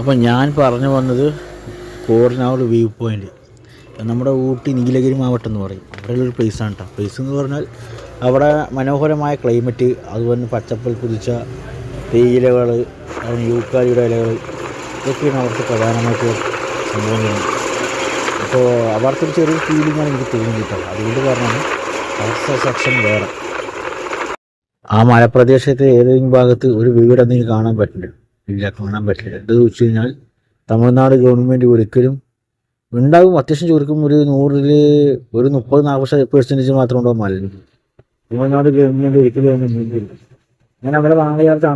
അപ്പം ഞാൻ പറഞ്ഞു വന്നത് കോറിനാവൂർ വ്യൂ പോയിന്റ് നമ്മുടെ ഊട്ടി നീലഗിരി മാവട്ടം എന്ന് പറയും. അവിടെയുള്ളൊരു പ്ലേസാണ് കേട്ടോ പ്ലേസ് എന്ന് പറഞ്ഞാൽ അവിടെ മനോഹരമായ ക്ലൈമറ്റ് അതുപോലെ പച്ചപ്പൽ കുതിച്ച തേയിലകൾ യൂക്കാലിയുടെ ഇലകൾ ഇതൊക്കെയാണ് അവർക്ക് പ്രധാനമായിട്ട് സംഭവങ്ങൾ. അപ്പോൾ അവർക്ക് ഒരു ചെറിയ ഫീലിംഗാണ് എനിക്ക് തോന്നിയിട്ടുള്ളത് അതുകൊണ്ട് പറഞ്ഞാണ് അവസ്ഥ സെക്ഷൻ വേറെ. ആ മലപ്രദേശത്തെ ഏതെങ്കിലും ഭാഗത്ത് ഒരു വീട് എന്തെങ്കിലും കാണാൻ പറ്റില്ല ഇല്ല കാണാൻ പറ്റില്ല. എന്താണെന്ന് വെച്ച് കഴിഞ്ഞാൽ തമിഴ്നാട് ഗവൺമെന്റ് ഒരിക്കലും ഉണ്ടാകും. അത്യാവശ്യം ചുരുക്കം ഒരു നൂറിൽ ഒരു മുപ്പത് നാൽപ്പത് പെർസെന്റേജ് മാത്രം ഉണ്ടാവും മലിന് തമിഴ്നാട് ഗവൺമെന്റ് ഒരിക്കലും ഞാൻ അവിടെ വാളയാറിൽ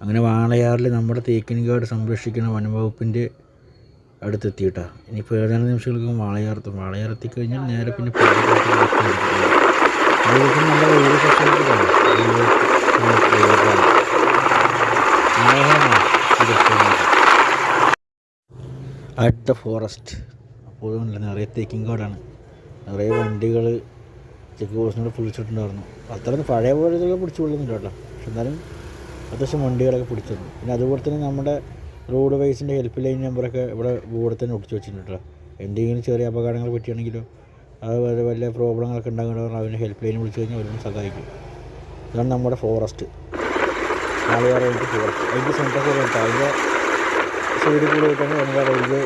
അങ്ങനെ വാളയാറിൽ നമ്മുടെ തേക്കിൻകാട് സംരക്ഷിക്കുന്ന വനംവകുപ്പിന്റെ അടുത്തെത്തിയിട്ടാണ് ഇനിയിപ്പോൾ ഏതാനും നിമിഷങ്ങൾക്ക് വാളയാർത്തും വാളയാർ എത്തിക്കഴിഞ്ഞാൽ നേരെ പിന്നെ അതുപോലെ നല്ല വീട് സെക്യൂരിറ്റി കാണാം. ഒരു, ഒരു പ്ലേഗ്രൗണ്ട്. മനോഹരമാണ് ഈ restaurant. അറ്റ് ദ ഫോറസ്റ്റ് അപ്പോൾ നിറയെ നിറയെ വണ്ടികൾ ചെക്ക് പോസ്റ്റിനോട് പിടിച്ചിട്ടുണ്ടായിരുന്നു അത്രയും പഴയ പോലെ പിടിച്ചു കൊള്ളുന്നില്ല കേട്ടോ പക്ഷെ എന്നാലും അത്യാവശ്യം വണ്ടികളൊക്കെ പിടിച്ചിരുന്നു പിന്നെ അതുപോലെ തന്നെ നമ്മുടെ റോഡ് വൈസിന്റെ ഹെൽപ്പ് ലൈൻ നമ്പറൊക്കെ ഇവിടെ ബോർഡിൽ തന്നെ ഒട്ടിച്ച് വെച്ചിട്ടുണ്ട് കേട്ടോ എന്തെങ്കിലും ചെറിയ അപകടങ്ങൾ പറ്റുകയാണെങ്കിലോ അതുപോലെ വല്ല പ്രോബ്ലങ്ങളൊക്കെ ഉണ്ടാകുന്നവർ അവന് ഹെൽപ്പ് ലൈൻ വിളിച്ചു കഴിഞ്ഞാൽ അവരും സഹായിക്കും. ഇതാണ് നമ്മുടെ ഫോറസ്റ്റ് നാളുകാർ എനിക്ക് ഫോറസ്റ്റ് അതിന്റെ സെന്റർ കൂടെ ഉണ്ട് അതിന്റെ സൈഡിൽ കൂടെ ആയിട്ടാണ് നമ്മുടെ റെയിൽവേ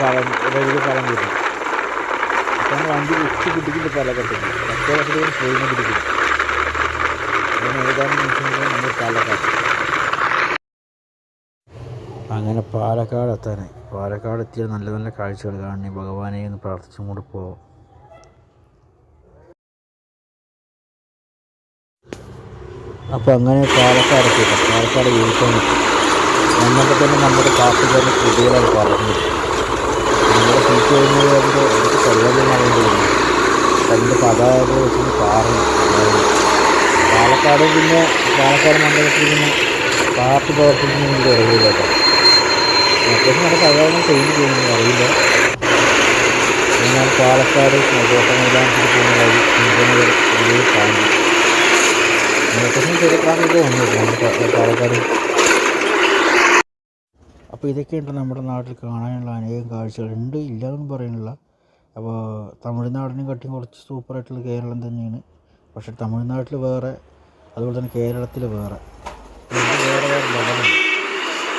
പാലം റെയിൽവേ പാലം കിട്ടും അപ്പം വണ്ടി ഉച്ച കിട്ടിക്കിട്ട് പാലക്കാട്ടേക്ക് പത്ത് വർഷത്തേക്ക് നമ്മൾ പാലക്കാട്. അങ്ങനെ പാലക്കാട് എത്താനായി. പാലക്കാട് എത്തിയ നല്ല നല്ല കാഴ്ചകൾ കാണണേ ഭഗവാനെ എന്ന് പ്രാർത്ഥിച്ചും കൂടി പോവാം അപ്പോൾ അങ്ങനെ പാലക്കാട് എത്തിയിട്ട് പാലക്കാട് വീട്ടാൻ വന്നപ്പോൾ തന്നെ നമ്മുടെ കാട്ടുകാരന്റെ കൃതികളാണ് പറഞ്ഞത് നമ്മുടെ സീറ്റ് കഴിഞ്ഞത് അതിന്റെ എനിക്ക് പരിപാടി നടന്നുകൊണ്ട് അതിന്റെ പതാക വെച്ചിട്ട് പാറുന്നു പാലക്കാട് പിന്നെ പാലക്കാട് മണ്ഡലത്തിൽ പിന്നെ പാർട്ടി പ്രവർത്തിക്കുന്നതിന്റെ ഇറങ്ങിയില്ല കേട്ടോ അത്യാവശ്യം നല്ല സഹകരണം ചെയ്തു തോന്നുന്നു അറിയില്ല. എന്നാൽ പാലക്കാട് കോട്ട മൈതാനത്തിൽ പോകുന്ന വഴി ഇങ്ങനെ ഒരു കാണുന്നു. അത്യാവശ്യം ചെറിയ ട്രാഫിക്ക് വന്നു നമ്മുടെ പാലക്കാട്. അപ്പോൾ ഇതൊക്കെയുണ്ട് നമ്മുടെ നാട്ടിൽ കാണാനുള്ള അനേകം കാഴ്ചകളുണ്ട് എന്ന് പറയുന്നില്ല അപ്പോൾ തമിഴ്നാടിനും കട്ടിയും കുറച്ച് സൂപ്പറായിട്ടുള്ള കേരളം തന്നെയാണ്. പക്ഷേ തമിഴ്നാട്ടിൽ വേറെ അതുപോലെ തന്നെ കേരളത്തിൽ വേറെ ഇത് വേറെ വേറെ ലെവലാണ്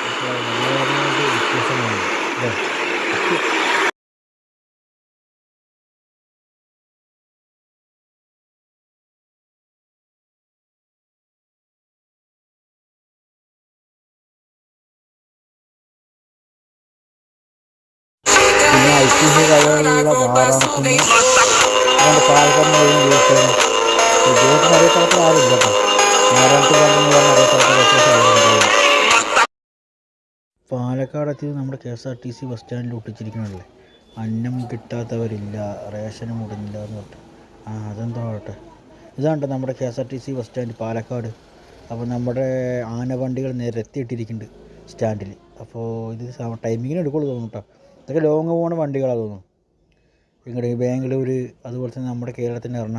അപ്പോൾ മലയാളികളുടെ വ്യത്യാസമാണ് അല്ലേ പിന്നെ ഐതിഹ്യ കഥകളുള്ള മാറാണത്തിന് അതുകൊണ്ട് പാലക്കാട് മുഴുവൻ ജീവിതത്തിന് അറിയത്തരത്തിൽ ആരുമില്ല കേട്ടോ. നമ്മുടെ K S R T C bus സ്റ്റാൻഡിൽ ഒട്ടിച്ചിരിക്കണല്ലേ അന്നം കിട്ടാത്തവരില്ല റേഷനും ഉടനില്ല എന്ന് പറഞ്ഞു ആ അതെന്തോ ആവട്ടെ ഇതാണ്ട് നമ്മുടെ K S R T C bus stand Palakkad. അപ്പോൾ നമ്മുടെ ആനവണ്ടികൾ എത്തിയിട്ടിരിക്കുന്നുണ്ട് സ്റ്റാൻഡിൽ. അപ്പോൾ ഇത് ടൈമിങ്ങിന് എടുക്കുള്ളൂ തോന്നുന്നു കേട്ടോ. ഇതൊക്കെ ലോങ്ങ് പോകുന്ന വണ്ടികളാണ് തോന്നുന്നു. ഇങ്ങോട്ട് ബാംഗ്ലൂർ അതുപോലെ തന്നെ നമ്മുടെ കേരളത്തിന്റെ എറണാകുളം.